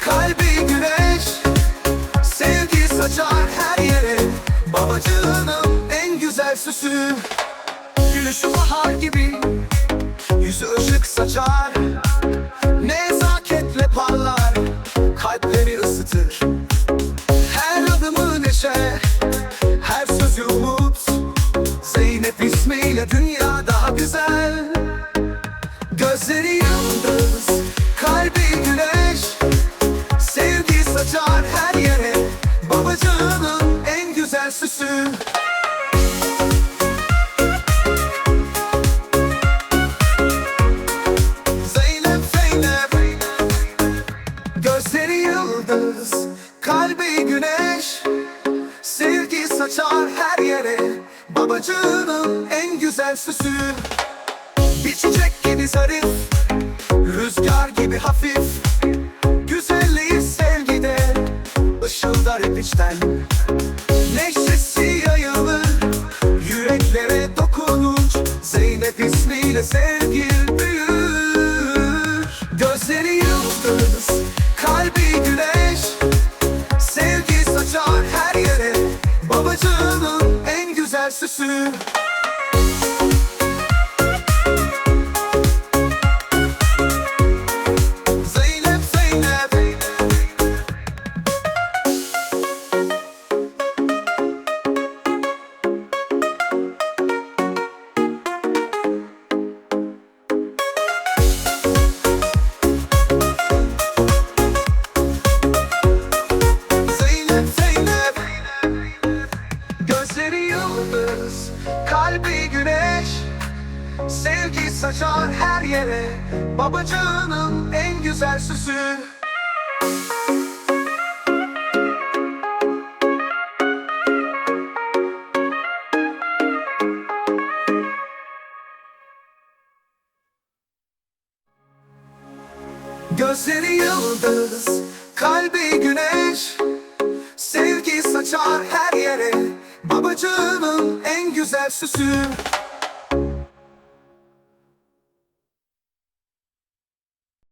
kalbi güneş. Sevgi saçar her yere Babacığım en güzel süsü. Gülüşü bahar gibi Yüzü ışık saçar. Nezaketle parlar Kalpleri ısıtır. Her adımı neşe Her sözü umut. Zeynep ismiyle dünya daha güzel. Gözleri yıldız süsü Zeynep Zeynep. Gözleri yıldız Kalbi güneş. Sevgi saçar her yere. Babacığının en güzel süsü. Bir çiçek gibi zarif Rüzgar gibi hafif. Güzelliği sevgide ışıldar hep içten Neşesi yayılır Yüreklere dokununç Zeynep ismiyle sevgi büyür. Gözleri yıldız Kalbi güneş Sevgi saçar her yere. Babacığının en güzel süsü Sevgi saçar her yere Babacığının en güzel süsü. Gözleri yıldız Kalbi güneş. Sevgi saçar her yere Babacığının en güzel süsü